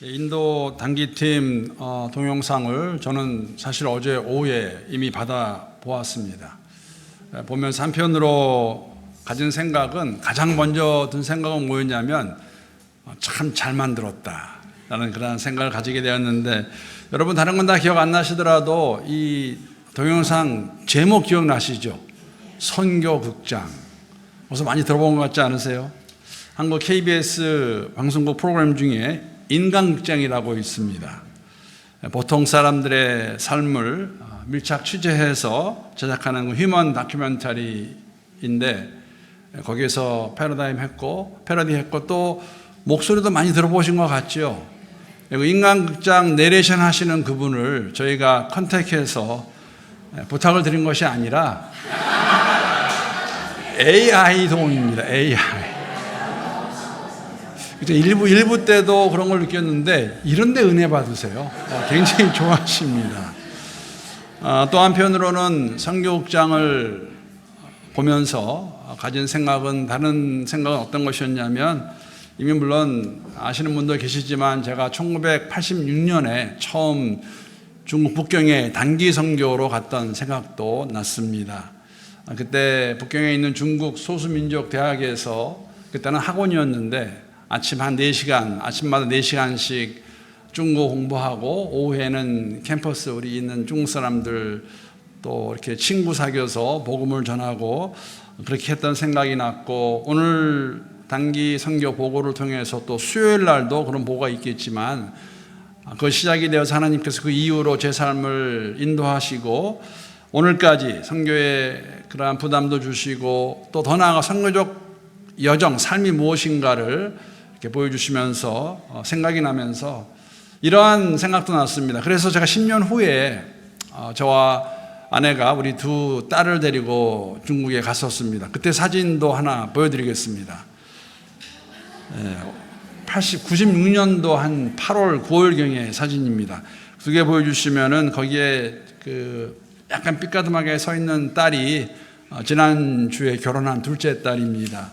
인도 단기팀 어, 동영상을 저는 사실 어제 오후에 이미 받아 보았습니다. 에, 보면서 한편으로 가진 생각은 가장 먼저 든 생각은 뭐였냐면 어, 참잘 만들었다. 라는 그런 생각을 가지게 되었는데 여러분 다른 건 다 기억 안 나시더라도 이 동영상 제목 기억나시죠? 선교극장. 어서 많이 들어본 것 같지 않으세요? 한국 KBS 방송국 프로그램 중에 인간극장이라고 있습니다. 보통 사람들의 삶을 밀착 취재해서 제작하는 휴먼 다큐멘터리인데 거기에서 패러다임 했고 패러디 했고 또 목소리도 많이 들어보신 것 같죠. 인간극장 내레이션 하시는 그분을 저희가 컨택해서 부탁을 드린 것이 아니라 AI 도움입니다. AI. 일부 일부 때도 그런 걸 느꼈는데 이런데 은혜 받으세요. 어, 굉장히 좋아하십니다. 아, 또 한편으로는 성교국장을 보면서 가진 생각은 다른 생각은 어떤 것이었냐면 이미 물론 아시는 분도 계시지만 제가 1986년에 처음 중국 북경에 단기 선교로 갔던 생각도 났습니다. 아, 그때 북경에 있는 중국 소수민족 대학에서 그때는 학원이었는데 아침 한 4시간, 아침마다 4시간씩 중국 공부하고 오후에는 캠퍼스 우리 있는 중국 사람들 또 이렇게 친구 사귀어서 복음을 전하고 그렇게 했던 생각이 났고 오늘 단기 선교 보고를 통해서 또 수요일 날도 그런 보고가 있겠지만 그 시작이 되어서 하나님께서 그 이후로 제 삶을 인도하시고 오늘까지 선교에 그러한 부담도 주시고 또 더 나아가 선교적 여정, 삶이 무엇인가를 이렇게 보여주시면서 생각이 나면서 이러한 생각도 났습니다. 그래서 제가 10년 후에 어, 저와 아내가 우리 두 딸을 데리고 중국에 갔었습니다. 그때 사진도 하나 보여드리겠습니다. 80, 96년도 한 8월, 9월경의 사진입니다. 두 개 보여주시면은 거기에 그 약간 삐까듬하게 서 있는 딸이 어, 지난주에 결혼한 둘째 딸입니다.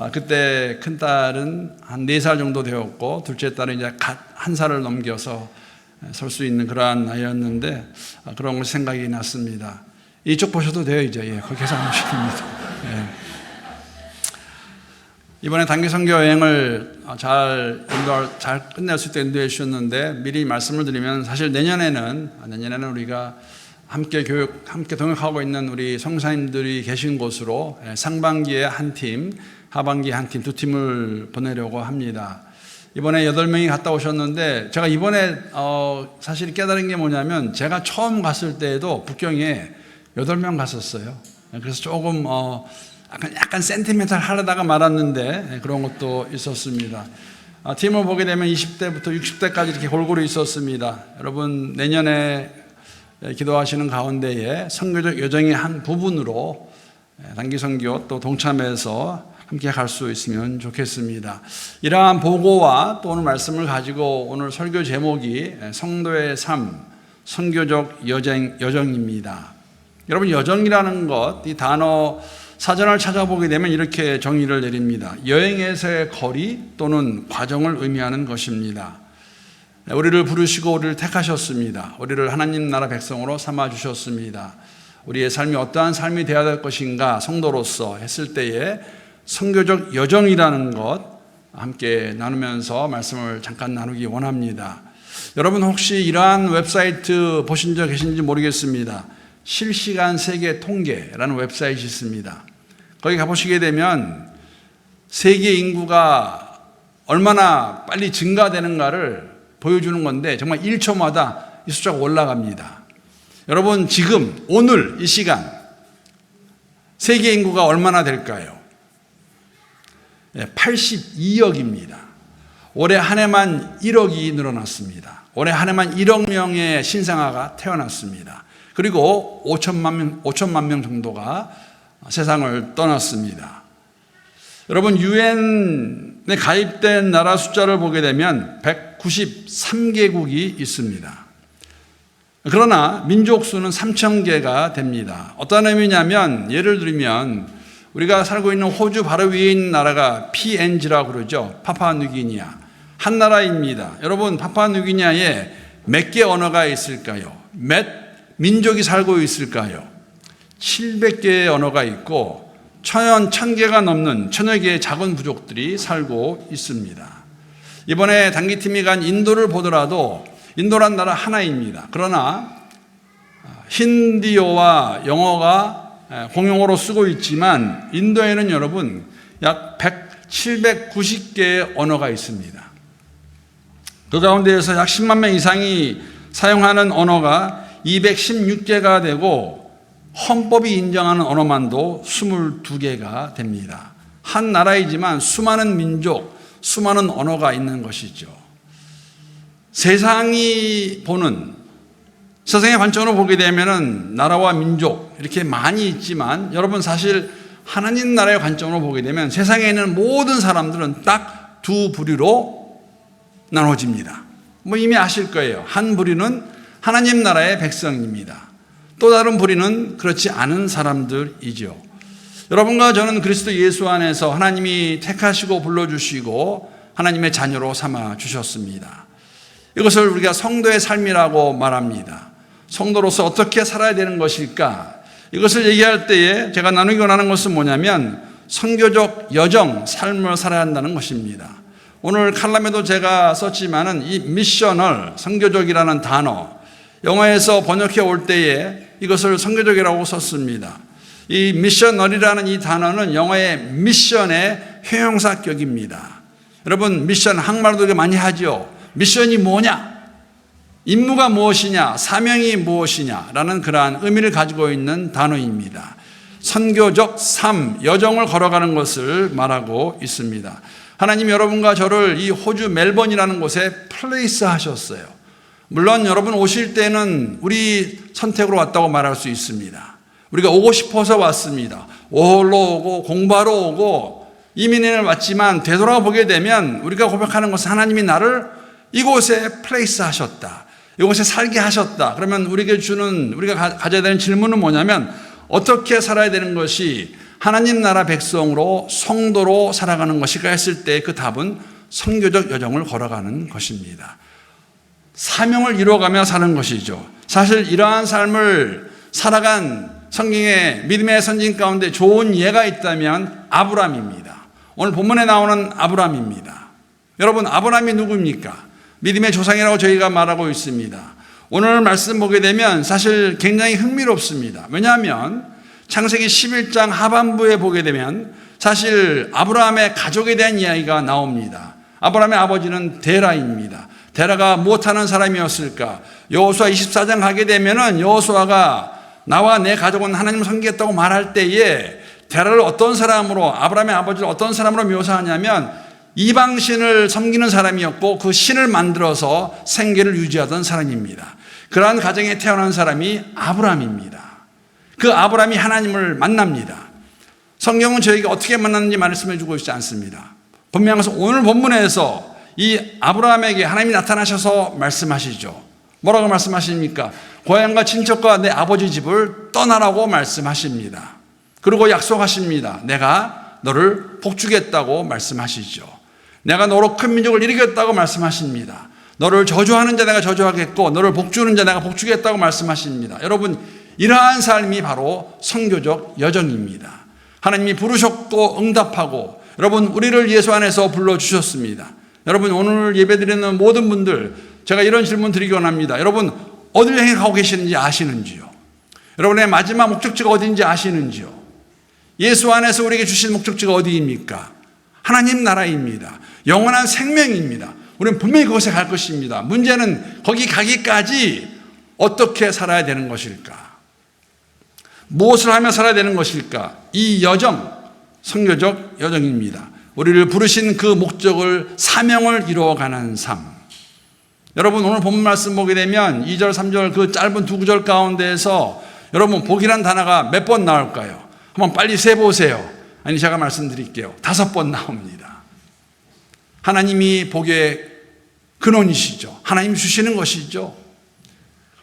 아, 그때 큰 딸은 한 네 살 정도 되었고 둘째 딸은 이제 한 살을 넘겨서 설 수 있는 그러한 나이였는데 아, 그런 걸 생각이 났습니다. 이쪽 보셔도 돼요 이제 예, 거기서 됩니다. 예. 이번에 단기 선교 여행을 잘 인도 잘 끝낼 수 있도록 인도해 주셨는데 미리 말씀을 드리면 사실 내년에는 내년에는 우리가 함께 교육 함께 동역하고 있는 우리 성사님들이 계신 곳으로 상반기에 한 팀, 하반기에 한팀 두 팀을 보내려고 합니다. 이번에 여덟 명이 갔다 오셨는데 제가 이번에 어 사실 깨달은 게 뭐냐면 제가 처음 갔을 때에도 북경에 여덟 명 갔었어요. 그래서 조금 어 약간, 약간 센티멘탈 하려다가 말았는데 그런 것도 있었습니다. 아, 팀을 보게 되면 20대부터 60대까지 이렇게 골고루 있었습니다. 여러분 내년에 기도하시는 가운데에 선교적 여정의 한 부분으로 단기 선교 또 동참해서 함께 갈 수 있으면 좋겠습니다. 이러한 보고와 또 오늘 말씀을 가지고 오늘 설교 제목이 성도의 삶, 선교적 여정, 여정입니다. 여러분 여정이라는 것, 이 단어 사전을 찾아보게 되면 이렇게 정의를 내립니다. 여행에서의 거리 또는 과정을 의미하는 것입니다. 우리를 부르시고 우리를 택하셨습니다. 우리를 하나님 나라 백성으로 삼아 주셨습니다. 우리의 삶이 어떠한 삶이 되어야 될 것인가 성도로서 했을 때에 성교적 여정이라는 것 함께 나누면서 말씀을 잠깐 나누기 원합니다. 여러분 혹시 이러한 웹사이트 보신 적 계신지 모르겠습니다. 실시간 세계 통계라는 웹사이트이 있습니다. 거기 가보시게 되면 세계 인구가 얼마나 빨리 증가되는가를 보여주는 건데 정말 1초마다 이 숫자가 올라갑니다. 여러분 지금 오늘 이 시간 세계 인구가 얼마나 될까요? 82억입니다. 올해 한 해만 1억이 늘어났습니다. 올해 한 해만 1억 명의 신생아가 태어났습니다. 그리고 5천만 명, 5천만 명 정도가 세상을 떠났습니다. 여러분, 유엔에 가입된 나라 숫자를 보게 되면 193개국이 있습니다. 그러나 민족 수는 3천 개가 됩니다. 어떤 의미냐면 예를 들면 우리가 살고 있는 호주 바로 위에 있는 나라가 PNG라고 그러죠. 파파누기니아. 한 나라입니다. 여러분 파푸아뉴기니아에 몇 개 언어가 있을까요? 몇 민족이 살고 있을까요? 700개의 언어가 있고 천연 천 개가 넘는 천여 개의 작은 부족들이 살고 있습니다. 이번에 단기팀이 간 인도를 보더라도 인도란 나라 하나입니다. 그러나 힌디어와 영어가 공용어로 쓰고 있지만 인도에는 여러분 약 100, 790개의 언어가 있습니다. 그 가운데에서 약 10만 명 이상이 사용하는 언어가 216개가 되고 헌법이 인정하는 언어만도 22개가 됩니다. 한 나라이지만 수많은 민족, 수많은 언어가 있는 것이죠. 세상이 보는 세상의 관점으로 보게 되면은 나라와 민족 이렇게 많이 있지만 여러분 사실 하나님 나라의 관점으로 보게 되면 세상에 있는 모든 사람들은 딱 두 부류로 나눠집니다. 뭐 이미 아실 거예요. 한 부류는 하나님 나라의 백성입니다. 또 다른 부류는 그렇지 않은 사람들이죠. 여러분과 저는 그리스도 예수 안에서 하나님이 택하시고 불러주시고 하나님의 자녀로 삼아 주셨습니다. 이것을 우리가 성도의 삶이라고 말합니다. 성도로서 어떻게 살아야 되는 것일까? 이것을 얘기할 때에 제가 나누기 원하는 것은 뭐냐면 선교적 여정, 삶을 살아야 한다는 것입니다. 오늘 칼럼에도 제가 썼지만은 이 미셔널, 선교적이라는 단어, 영어에서 번역해 올 때에 이것을 선교적이라고 썼습니다. 이 미셔널이라는 이 단어는 영어의 미션의 형용사격입니다. 여러분, 미션 항말도 많이 하죠. 미션이 뭐냐? 임무가 무엇이냐? 사명이 무엇이냐라는 그러한 의미를 가지고 있는 단어입니다. 선교적 삶, 여정을 걸어가는 것을 말하고 있습니다. 하나님 여러분과 저를 이 호주 멜번이라는 곳에 플레이스 하셨어요. 물론 여러분 오실 때는 우리 선택으로 왔다고 말할 수 있습니다. 우리가 오고 싶어서 왔습니다. 오홀로 오고 공부하러 오고 이민을 왔지만 되돌아 보게 되면 우리가 고백하는 것은 하나님이 나를 이곳에 플레이스 하셨다. 이곳에 살게 하셨다. 그러면 우리에게 주는 우리가 가져야 되는 질문은 뭐냐면 어떻게 살아야 되는 것이 하나님 나라 백성으로 성도로 살아가는 것일까 했을 때 그 답은 선교적 여정을 걸어가는 것입니다. 사명을 이루어가며 사는 것이죠. 사실 이러한 삶을 살아간 성경의 믿음의 선진 가운데 좋은 예가 있다면 아브람입니다. 오늘 본문에 나오는 아브람입니다. 여러분 아브람이 누굽니까? 믿음의 조상이라고 저희가 말하고 있습니다. 오늘 말씀 보게 되면 사실 굉장히 흥미롭습니다. 왜냐하면 창세기 11장 하반부에 보게 되면 사실 아브라함의 가족에 대한 이야기가 나옵니다. 아브라함의 아버지는 데라입니다. 데라가 무엇하는 사람이었을까? 여호수아 24장 가게 되면은 여호수아가 나와 내 가족은 하나님을 섬기겠다고 말할 때에 데라를 어떤 사람으로 아브라함의 아버지를 어떤 사람으로 묘사하냐면 이방신을 섬기는 사람이었고 그 신을 만들어서 생계를 유지하던 사람입니다. 그러한 가정에 태어난 사람이 아브라함입니다. 그 아브라함이 하나님을 만납니다. 성경은 저에게 어떻게 만났는지 말씀해 주고 있지 않습니다. 분명해서 오늘 본문에서 이 아브라함에게 하나님이 나타나셔서 말씀하시죠. 뭐라고 말씀하십니까? 고향과 친척과 내 아버지 집을 떠나라고 말씀하십니다. 그리고 약속하십니다. 내가 너를 복주겠다고 말씀하시죠. 내가 너로 큰 민족을 일으켰다고 말씀하십니다. 너를 저주하는 자 내가 저주하겠고 너를 복주는 자 내가 복주겠다고 말씀하십니다. 여러분 이러한 삶이 바로 성교적 여정입니다. 하나님이 부르셨고 응답하고 여러분 우리를 예수 안에서 불러 주셨습니다. 여러분 오늘 예배드리는 모든 분들 제가 이런 질문 드리기 원합니다. 여러분 어딜 향해 가고 계시는지 아시는지요? 여러분의 마지막 목적지가 어디인지 아시는지요? 예수 안에서 우리에게 주신 목적지가 어디입니까? 하나님 나라입니다. 영원한 생명입니다. 우리는 분명히 그곳에 갈 것입니다. 문제는 거기 가기까지 어떻게 살아야 되는 것일까? 무엇을 하며 살아야 되는 것일까? 이 여정, 성교적 여정입니다. 우리를 부르신 그 목적을, 사명을 이루어가는 삶. 여러분, 오늘 본 말씀 보게 되면 2절, 3절 그 짧은 두 구절 가운데에서 여러분, 복이란 단어가 몇 번 나올까요? 한번 빨리 세보세요. 아니, 제가 말씀드릴게요. 다섯 번 나옵니다. 하나님이 복의 근원이시죠. 하나님 주시는 것이죠.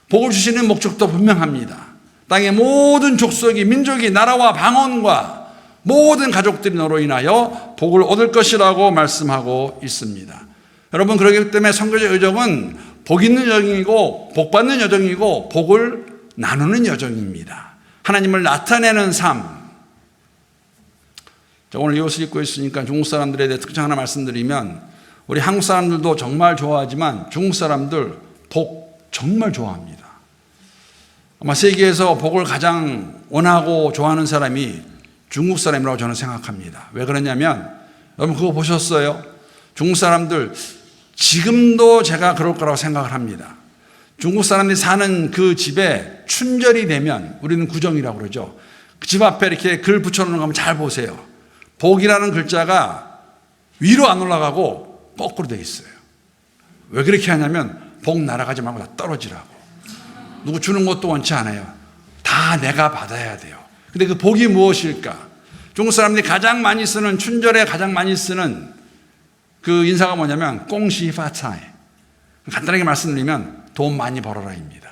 복을 주시는 목적도 분명합니다. 땅의 모든 족속이, 민족이, 나라와 방언과 모든 가족들이 너로 인하여 복을 얻을 것이라고 말씀하고 있습니다. 여러분 그렇기 때문에 선교적 여정은 복 있는 여정이고 복 받는 여정이고 복을 나누는 여정입니다. 하나님을 나타내는 삶. 자, 오늘 이 옷을 입고 있으니까 중국 사람들에 대해 특징 하나 말씀드리면 우리 한국 사람들도 정말 좋아하지만 중국 사람들 복 정말 좋아합니다. 아마 세계에서 복을 가장 원하고 좋아하는 사람이 중국 사람이라고 저는 생각합니다. 왜 그러냐면 여러분 그거 보셨어요? 중국 사람들 지금도 제가 그럴 거라고 생각을 합니다. 중국 사람들이 사는 그 집에 춘절이 되면 우리는 구정이라고 그러죠. 그 집 앞에 이렇게 글 붙여놓는 거 한번 잘 보세요. 복이라는 글자가 위로 안 올라가고 거꾸로 돼 있어요. 왜 그렇게 하냐면 복 날아가지 말고 다 떨어지라고. 누구 주는 것도 원치 않아요. 다 내가 받아야 돼요. 근데 그 복이 무엇일까? 중국 사람들이 가장 많이 쓰는 춘절에 가장 많이 쓰는 그 인사가 뭐냐면 꽁시 파차이. 간단하게 말씀드리면 돈 많이 벌어라입니다.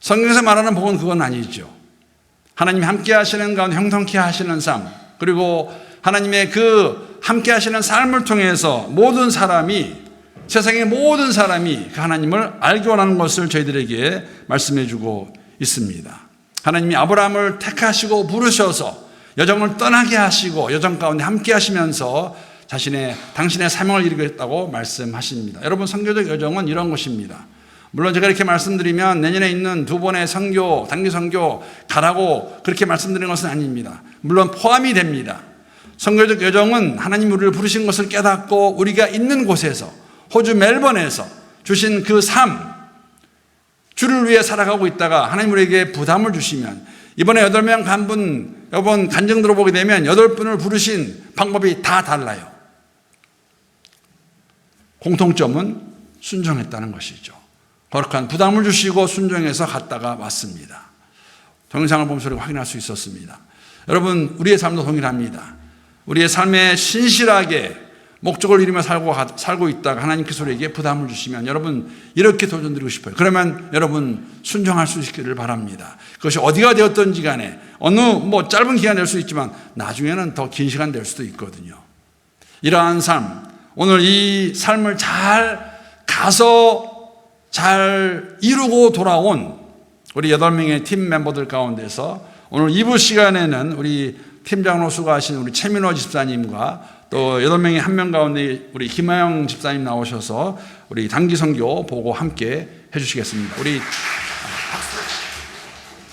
성경에서 말하는 복은 그건 아니죠. 하나님이 함께 하시는 가운데 형통케 하시는 삶, 그리고 하나님의 그 함께 하시는 삶을 통해서 모든 사람이 세상의 모든 사람이 그 하나님을 알기 원하는 것을 저희들에게 말씀해 주고 있습니다. 하나님이 아브라함을 택하시고 부르셔서 여정을 떠나게 하시고 여정 가운데 함께 하시면서 자신의 당신의 사명을 이루겠다고 말씀하십니다. 여러분 성교적 여정은 이런 것입니다. 물론 제가 이렇게 말씀드리면 내년에 있는 두 번의 선교, 단기 선교 가라고 그렇게 말씀드리는 것은 아닙니다. 물론 포함이 됩니다. 선교적 여정은 하나님 우리를 부르신 것을 깨닫고 우리가 있는 곳에서 호주 멜번에서 주신 그 삶, 주를 위해 살아가고 있다가 하나님 우리에게 부담을 주시면 이번에 여덟 명 간 분, 여번 간증 들어보게 되면 여덟 분을 부르신 방법이 다 달라요. 공통점은 순종했다는 것이죠. 거룩한 부담을 주시고 순종해서 갔다가 왔습니다. 동영상을 보면서 확인할 수 있었습니다. 여러분, 우리의 삶도 동일합니다. 우리의 삶에 신실하게 목적을 이루며 살고, 살고 있다가 하나님께서 우리에게 부담을 주시면 여러분 이렇게 도전드리고 싶어요. 그러면 여러분 순종할 수 있기를 바랍니다. 그것이 어디가 되었든지 간에 어느 뭐 짧은 기간 될 수 있지만 나중에는 더 긴 시간 될 수도 있거든요. 이러한 삶, 오늘 이 삶을 잘 가서 잘 이루고 돌아온 우리 8명의 팀 멤버들 가운데서 오늘 2부 시간에는 우리 팀장으로 수고하신 우리 최민호 집사님과 또 8명의 한 명 가운데 우리 김하영 집사님 나오셔서 우리 단기 선교 보고 함께 해주시겠습니다. 우리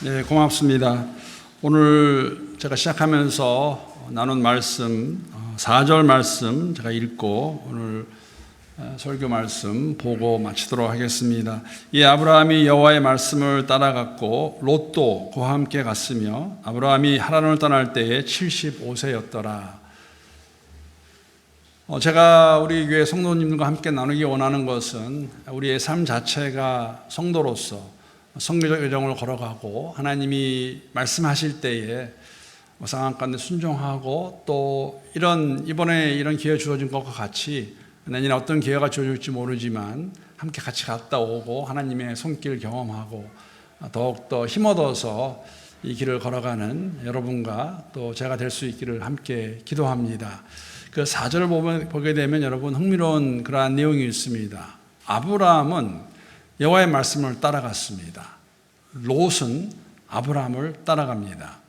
네, 고맙습니다. 오늘 제가 시작하면서 나눈 말씀, 4절 말씀 제가 읽고 오늘 설교 말씀 보고 마치도록 하겠습니다. 이 아브라함이 여호와의 말씀을 따라갔고 롯도 그와 함께 갔으며 아브라함이 하란을 떠날 때에 75세였더라. 어, 제가 우리 교회 성도님들과 함께 나누기 원하는 것은 우리의 삶 자체가 성도로서 성교적 여정을 걸어가고 하나님이 말씀하실 때에 뭐 상황 가운데 순종하고 또 이런 이번에 이런 기회 주어진 것과 같이 내년에 어떤 기회가 주어질지 모르지만 함께 같이 갔다 오고 하나님의 손길 경험하고 더욱더 힘얻어서 이 길을 걸어가는 여러분과 또 제가 될 수 있기를 함께 기도합니다. 그 4절을 보게 되면 여러분 흥미로운 그러한 내용이 있습니다. 아브라함은 여호와의 말씀을 따라갔습니다. 롯은 아브라함을 따라갑니다.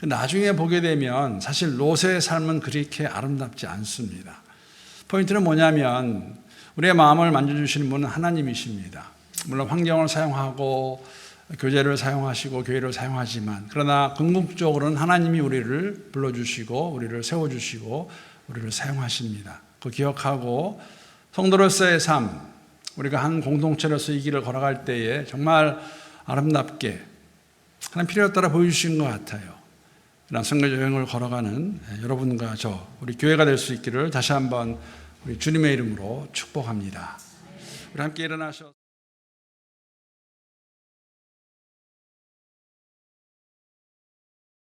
그 나중에 보게 되면 사실 롯의 삶은 그렇게 아름답지 않습니다. 포인트는 뭐냐면 우리의 마음을 만져주시는 분은 하나님이십니다. 물론 환경을 사용하고 교제를 사용하시고 교회를 사용하지만 그러나 궁극적으로는 하나님이 우리를 불러주시고 우리를 세워주시고 우리를 사용하십니다. 그 기억하고 성도로서의 삶 우리가 한 공동체로서 이 길을 걸어갈 때에 정말 아름답게 하나님 필요에 따라 보여주신 것 같아요. 이런 성교 여행을 걸어가는 여러분과 저 우리 교회가 될 수 있기를 다시 한번 우리 주님의 이름으로 축복합니다. 우리 함께 일어나셔.